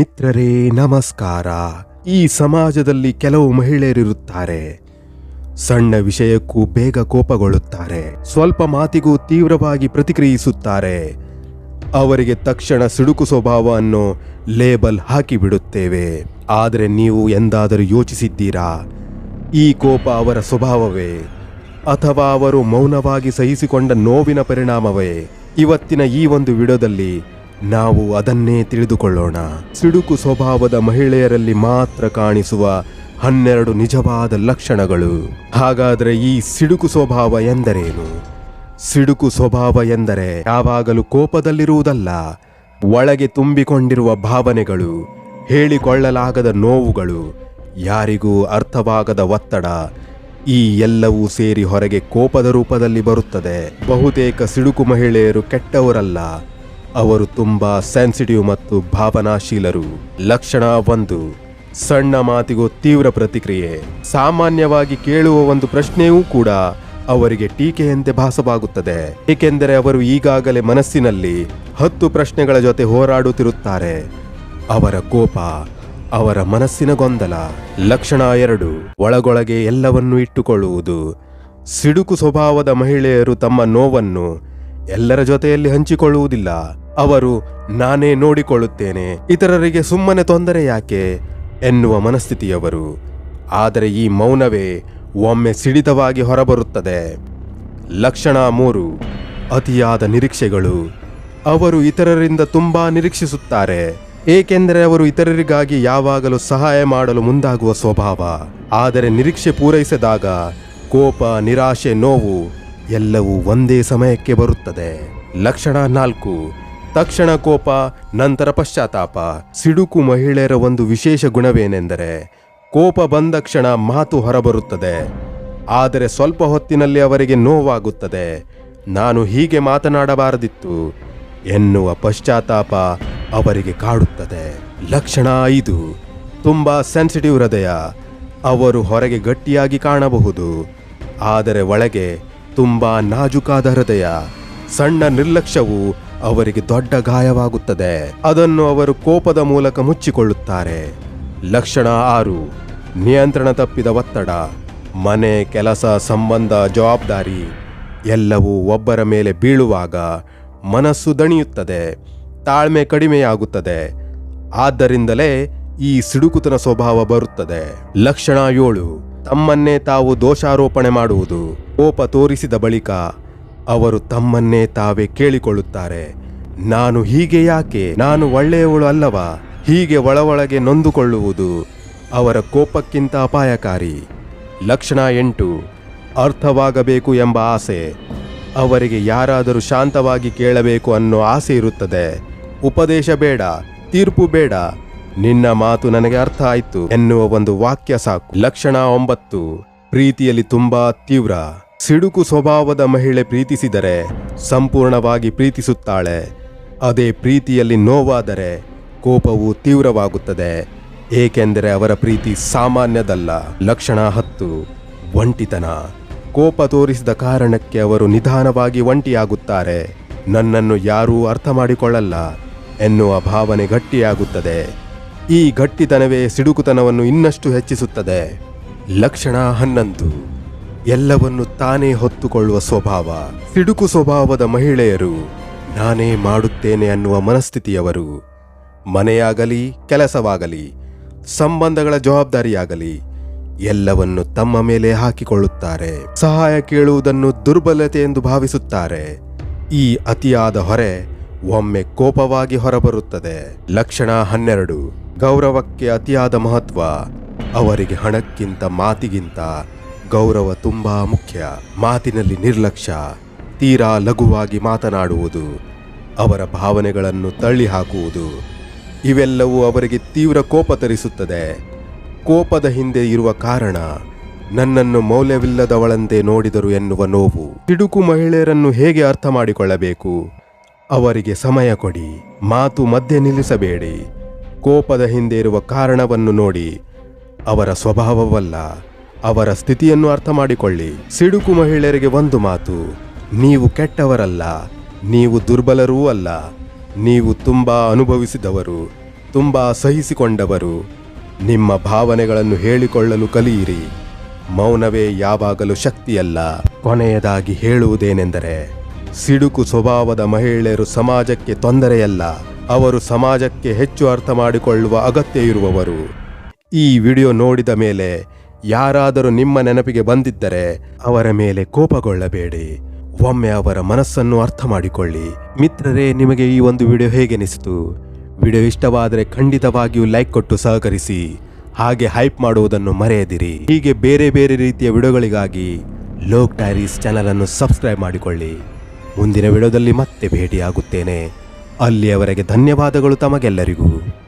ಮಿತ್ರರೇ, ನಮಸ್ಕಾರ. ಈ ಸಮಾಜದಲ್ಲಿ ಕೆಲವು ಮಹಿಳೆಯರಿರುತ್ತಾರೆ. ಸಣ್ಣ ವಿಷಯಕ್ಕೂ ಬೇಗ ಕೋಪಗೊಳ್ಳುತ್ತಾರೆ. ಸ್ವಲ್ಪ ಮಾತಿಗೂ ತೀವ್ರವಾಗಿ ಪ್ರತಿಕ್ರಿಯಿಸುತ್ತಾರೆ. ಅವರಿಗೆ ತಕ್ಷಣ ಸಿಡುಕು ಸ್ವಭಾವವನ್ನು ಲೇಬಲ್ ಹಾಕಿಬಿಡುತ್ತೇವೆ. ಆದರೆ ನೀವು ಎಂದಾದರೂ ಯೋಚಿಸಿದ್ದೀರಾ? ಈ ಕೋಪ ಅವರ ಸ್ವಭಾವವೇ? ಅಥವಾ ಅವರು ಮೌನವಾಗಿ ಸಹಿಸಿಕೊಂಡ ನೋವಿನ ಪರಿಣಾಮವೇ? ಇವತ್ತಿನ ಈ ಒಂದು ವಿಡಿಯೋದಲ್ಲಿ ನಾವು ಅದನ್ನೇ ತಿಳಿದುಕೊಳ್ಳೋಣ. ಸಿಡುಕು ಸ್ವಭಾವದ ಮಹಿಳೆಯರಲ್ಲಿ ಮಾತ್ರ ಕಾಣಿಸುವ ಹನ್ನೆರಡು ನಿಜವಾದ ಲಕ್ಷಣಗಳು. ಹಾಗಾದರೆ ಈ ಸಿಡುಕು ಸ್ವಭಾವ ಎಂದರೇನು? ಸಿಡುಕು ಸ್ವಭಾವ ಎಂದರೆ ಯಾವಾಗಲೂ ಕೋಪದಲ್ಲಿರುವುದಲ್ಲ, ಒಳಗೆ ತುಂಬಿಕೊಂಡಿರುವ ಭಾವನೆಗಳು, ಹೇಳಿಕೊಳ್ಳಲಾಗದ ನೋವುಗಳು, ಯಾರಿಗೂ ಅರ್ಥವಾಗದ ಒತ್ತಡ, ಈ ಎಲ್ಲವೂ ಸೇರಿ ಹೊರಗೆ ಕೋಪದ ರೂಪದಲ್ಲಿ ಬರುತ್ತದೆ. ಬಹುತೇಕ ಸಿಡುಕು ಮಹಿಳೆಯರು ಕೆಟ್ಟವರಲ್ಲ. ಅವರು ತುಂಬಾ ಸೆನ್ಸಿಟಿವ್ ಮತ್ತು ಭಾವನಾಶೀಲರು. ಲಕ್ಷಣ ಒಂದು, ಸಣ್ಣ ಮಾತಿಗೂ ತೀವ್ರ ಪ್ರತಿಕ್ರಿಯೆ. ಸಾಮಾನ್ಯವಾಗಿ ಕೇಳುವ ಒಂದು ಪ್ರಶ್ನೆಯೂ ಕೂಡ ಅವರಿಗೆ ಟೀಕೆಯಂತೆ ಭಾಸವಾಗುತ್ತದೆ. ಏಕೆಂದರೆ ಅವರು ಈಗಾಗಲೇ ಮನಸ್ಸಿನಲ್ಲಿ ಹತ್ತು ಪ್ರಶ್ನೆಗಳ ಜೊತೆ ಹೋರಾಡುತ್ತಿರುತ್ತಾರೆ. ಅವರ ಕೋಪ, ಅವರ ಮನಸ್ಸಿನ ಗೊಂದಲ. ಲಕ್ಷಣ ಎರಡು, ಒಳಗೊಳಗೆ ಎಲ್ಲವನ್ನೂ ಇಟ್ಟುಕೊಳ್ಳುವುದು. ಸಿಡುಕು ಸ್ವಭಾವದ ಮಹಿಳೆಯರು ತಮ್ಮ ನೋವನ್ನು ಎಲ್ಲರ ಜೊತೆಯಲ್ಲಿ ಹಂಚಿಕೊಳ್ಳುವುದಿಲ್ಲ. ಅವರು ನಾನೇ ನೋಡಿಕೊಳ್ಳುತ್ತೇನೆ. ಇತರರಿಗೆ ಸುಮ್ಮನೆ ತೊಂದರೆ ಯಾಕೆ? ಎನ್ನುವ ಮನಸ್ಥಿತಿಯವರು. ಆದರೆ ಈ ಮೌನವೇ ಒಮ್ಮೆ ಸಿಡಿತವಾಗಿ ಹೊರಬರುತ್ತದೆ. ಲಕ್ಷಣ ಮೂರು. ಅತಿಯಾದ ನಿರೀಕ್ಷೆಗಳು. ಅವರು ಇತರರಿಂದ ತುಂಬಾ ನಿರೀಕ್ಷಿಸುತ್ತಾರೆ. ಏಕೆಂದರೆ ಅವರು ಇತರರಿಗಾಗಿ ಯಾವಾಗಲೂ ಸಹಾಯ ಮಾಡಲು ಮುಂದಾಗುವ ಸ್ವಭಾವ. ಆದರೆ ನಿರೀಕ್ಷೆ ಪೂರೈಸಿದಾಗ ಕೋಪ, ನಿರಾಶೆ, ನೋವು ಎಲ್ಲವೂ ಒಂದೇ ಸಮಯಕ್ಕೆ ಬರುತ್ತದೆ. ಲಕ್ಷಣ ನಾಲ್ಕು. ತಕ್ಷಣ ಕೋಪ, ನಂತರ ಪಶ್ಚಾತ್ತಾಪ. ಸಿಡುಕು ಮಹಿಳೆಯರ ಒಂದು ವಿಶೇಷ ಗುಣವೇನೆಂದರೆ, ಕೋಪ ಬಂದ ಕ್ಷಣ ಮಾತು ಹೊರಬರುತ್ತದೆ. ಆದರೆ ಸ್ವಲ್ಪ ಹೊತ್ತಿನಲ್ಲಿ ಅವರಿಗೆ ನೋವಾಗುತ್ತದೆ. ನಾನು ಹೀಗೆ ಮಾತನಾಡಬಾರದಿತ್ತು. ಎನ್ನುವ ಪಶ್ಚಾತ್ತಾಪ ಅವರಿಗೆ ಕಾಡುತ್ತದೆ. ಲಕ್ಷಣ ಐದು. ತುಂಬ ಸೆನ್ಸಿಟಿವ್ ಹೃದಯ. ಅವರು ಹೊರಗೆ ಗಟ್ಟಿಯಾಗಿ ಕಾಣಬಹುದು. ಆದರೆ ಒಳಗೆ ತುಂಬ ನಾಜುಕಾದ ಹೃದಯ. ಸಣ್ಣ ನಿರ್ಲಕ್ಷ್ಯವು ಅವರಿಗೆ ದೊಡ್ಡ ಗಾಯವಾಗುತ್ತದೆ. ಅದನ್ನು ಅವರು ಕೋಪದ ಮೂಲಕ ಮುಚ್ಚಿಕೊಳ್ಳುತ್ತಾರೆ. ಲಕ್ಷಣ ಆರು. ನಿಯಂತ್ರಣ ತಪ್ಪಿದ ಒತ್ತಡ. ಮನೆ, ಕೆಲಸ, ಸಂಬಂಧ, ಜವಾಬ್ದಾರಿ ಎಲ್ಲವೂ ಒಬ್ಬರ ಮೇಲೆ ಬೀಳುವಾಗ ಮನಸ್ಸು ದಣಿಯುತ್ತದೆ. ತಾಳ್ಮೆ ಕಡಿಮೆಯಾಗುತ್ತದೆ. ಆದ್ದರಿಂದಲೇ ಈ ಸಿಡುಕುತನ ಸ್ವಭಾವ ಬರುತ್ತದೆ. ಲಕ್ಷಣ ಏಳು. ತಮ್ಮನ್ನೇ ತಾವು ದೋಷಾರೋಪಣೆ ಮಾಡುವುದು. ಕೋಪ ತೋರಿಸಿದ ಬಳಿಕ ಅವರು ತಮ್ಮನ್ನೇ ತಾವೇ ಕೇಳಿಕೊಳ್ಳುತ್ತಾರೆ. ನಾನು ಹೀಗೆ ಯಾಕೆ? ನಾನು ಒಳ್ಳೆಯವಳು ಅಲ್ಲವಾ? ಹೀಗೆ ಒಳಗೊಳಗೆ ನೊಂದುಕೊಳ್ಳುವುದು ಅವರ ಕೋಪಕ್ಕಿಂತ ಅಪಾಯಕಾರಿ. ಲಕ್ಷಣ ಎಂಟು, ಅರ್ಥವಾಗಬೇಕು ಎಂಬ ಆಸೆ. ಅವರಿಗೆ ಯಾರಾದರೂ ಶಾಂತವಾಗಿ ಕೇಳಬೇಕು ಅನ್ನೋ ಆಸೆ ಇರುತ್ತದೆ. ಉಪದೇಶ ಬೇಡ, ತೀರ್ಪು ಬೇಡ. ನಿನ್ನ ಮಾತು ನನಗೆ ಅರ್ಥ ಆಯಿತು ಎನ್ನುವ ಒಂದು ವಾಕ್ಯ ಸಾಕು. ಲಕ್ಷಣ ಒಂಬತ್ತು, ಪ್ರೀತಿಯಲ್ಲಿ ತುಂಬಾ ತೀವ್ರ. ಸಿಡುಕು ಸ್ವಭಾವದ ಮಹಿಳೆ ಪ್ರೀತಿಸಿದರೆ ಸಂಪೂರ್ಣವಾಗಿ ಪ್ರೀತಿಸುತ್ತಾಳೆ. ಅದೇ ಪ್ರೀತಿಯಲ್ಲಿ ನೋವಾದರೆ ಕೋಪವು ತೀವ್ರವಾಗುತ್ತದೆ. ಏಕೆಂದರೆ ಅವರ ಪ್ರೀತಿ ಸಾಮಾನ್ಯದಲ್ಲ. ಲಕ್ಷಣ ಹತ್ತು. ಒಂಟಿತನ. ಕೋಪ ತೋರಿಸಿದ ಕಾರಣಕ್ಕೆ ಅವರು ನಿಧಾನವಾಗಿ ಒಂಟಿಯಾಗುತ್ತಾರೆ. ನನ್ನನ್ನು ಯಾರೂ ಅರ್ಥ ಮಾಡಿಕೊಳ್ಳಲ್ಲ ಎನ್ನುವ ಭಾವನೆ ಗಟ್ಟಿಯಾಗುತ್ತದೆ. ಈ ಗಟ್ಟಿತನವೇ ಸಿಡುಕುತನವನ್ನು ಇನ್ನಷ್ಟು ಹೆಚ್ಚಿಸುತ್ತದೆ. ಲಕ್ಷಣ ಹನ್ನೊಂದು. ಎಲ್ಲವನ್ನು ತಾನೇ ಹೊತ್ತುಕೊಳ್ಳುವ ಸ್ವಭಾವ. ಸಿಡುಕು ಸ್ವಭಾವದ ಮಹಿಳೆಯರು, ನಾನೇ ಮಾಡುತ್ತೇನೆ ಅನ್ನುವ ಮನಸ್ಥಿತಿಯವರು. ಮನೆಯಾಗಲಿ, ಕೆಲಸವಾಗಲಿ, ಸಂಬಂಧಗಳ ಜವಾಬ್ದಾರಿಯಾಗಲಿ, ಎಲ್ಲವನ್ನು ತಮ್ಮ ಮೇಲೆ ಹಾಕಿಕೊಳ್ಳುತ್ತಾರೆ. ಸಹಾಯ ಕೇಳುವುದನ್ನು ದುರ್ಬಲತೆ ಎಂದು ಭಾವಿಸುತ್ತಾರೆ. ಈ ಅತಿಯಾದ ಹೊರೆ ಒಮ್ಮೆ ಕೋಪವಾಗಿ ಹೊರಬರುತ್ತದೆ. ಲಕ್ಷಣ ಹನ್ನೆರಡು. ಗೌರವಕ್ಕೆ ಅತಿಯಾದ ಮಹತ್ವ, ಅವರಿಗೆ ಹಣಕ್ಕಿಂತ ಮಾತಿಗಿಂತ ಗೌರವ ತುಂಬಾ ಮುಖ್ಯ. ಮಾತಿನಲ್ಲಿ ನಿರ್ಲಕ್ಷ್ಯ, ತೀರಾ ಲಘುವಾಗಿ ಮಾತನಾಡುವುದು, ಅವರ ಭಾವನೆಗಳನ್ನು ತಳ್ಳಿ ಹಾಕುವುದು ಇವೆಲ್ಲವೂ ಅವರಿಗೆ ತೀವ್ರ ಕೋಪ ತರಿಸುತ್ತದೆ. ಕೋಪದ ಹಿಂದೆ ಇರುವ ಕಾರಣ ನನ್ನನ್ನು ಮೌಲ್ಯವಿಲ್ಲದವಳಂತೆ ನೋಡಿದರು ಎನ್ನುವ ನೋವು. ತಿಡುಕು ಮಹಿಳೆಯರನ್ನು ಹೇಗೆ ಅರ್ಥ ಮಾಡಿಕೊಳ್ಳಬೇಕು? ಅವರಿಗೆ ಸಮಯ ಕೊಡಿ, ಮಾತು ಮಧ್ಯೆ ನಿಲ್ಲಿಸಬೇಡಿ. ಕೋಪದ ಹಿಂದೆ ಇರುವ ಕಾರಣವನ್ನು ನೋಡಿ, ಅವರ ಸ್ವಭಾವವಲ್ಲ. ಅವರ ಸ್ಥಿತಿಯನ್ನು ಅರ್ಥ ಮಾಡಿಕೊಳ್ಳಿ ಸಿಡುಕು ಮಹಿಳೆಯರಿಗೆ ಒಂದು ಮಾತು, ನೀವು ಕೆಟ್ಟವರಲ್ಲ, ನೀವು ದುರ್ಬಲರೂ ಅಲ್ಲ, ನೀವು ತುಂಬ ಅನುಭವಿಸಿದವರು, ತುಂಬ ಸಹಿಸಿಕೊಂಡವರು, ನಿಮ್ಮ ಭಾವನೆಗಳನ್ನು ಹೇಳಿಕೊಳ್ಳಲು ಕಲಿಯಿರಿ, ಮೌನವೇ ಯಾವಾಗಲೂ ಶಕ್ತಿಯಲ್ಲ. ಕೊನೆಯದಾಗಿ ಹೇಳುವುದೇನೆಂದರೆ, ಸಿಡುಕು ಸ್ವಭಾವದ ಮಹಿಳೆಯರು ಸಮಾಜಕ್ಕೆ ತೊಂದರೆಯಲ್ಲ, ಅವರು ಸಮಾಜಕ್ಕೆ ಹೆಚ್ಚು ಅರ್ಥ ಮಾಡಿಕೊಳ್ಳುವ ಅಗತ್ಯ ಇರುವವರು. ಈ ವಿಡಿಯೋ ನೋಡಿದ ಮೇಲೆ ಯಾರಾದರೂ ನಿಮ್ಮ ನೆನಪಿಗೆ ಬಂದಿದ್ದರೆ ಅವರ ಮೇಲೆ ಕೋಪಗೊಳ್ಳಬೇಡಿ. ಒಮ್ಮೆ ಅವರ ಮನಸ್ಸನ್ನು ಅರ್ಥ ಮಾಡಿಕೊಳ್ಳಿ ಮಿತ್ರರೇ, ನಿಮಗೆ ಈ ಒಂದು ವಿಡಿಯೋ ಹೇಗೆನಿಸಿತು? ವಿಡಿಯೋ ಇಷ್ಟವಾದರೆ ಖಂಡಿತವಾಗಿಯೂ ಲೈಕ್ ಕೊಟ್ಟು ಸಹಕರಿಸಿ. ಹಾಗೆ ಹೈಪ್ ಮಾಡುವುದನ್ನು ಮರೆಯದಿರಿ. ಹೀಗೆ ಬೇರೆ ಬೇರೆ ರೀತಿಯ ವಿಡಿಯೋಗಳಿಗಾಗಿ ಲೋಕ್ ಡೈರೀಸ್ ಚಾನಲನ್ನು ಸಬ್ಸ್ಕ್ರೈಬ್ ಮಾಡಿಕೊಳ್ಳಿ. ಮುಂದಿನ ವಿಡಿಯೋದಲ್ಲಿ ಮತ್ತೆ ಭೇಟಿಯಾಗುತ್ತೇನೆ. ಅಲ್ಲಿಯವರೆಗೆ ಧನ್ಯವಾದಗಳು ತಮಗೆಲ್ಲರಿಗೂ.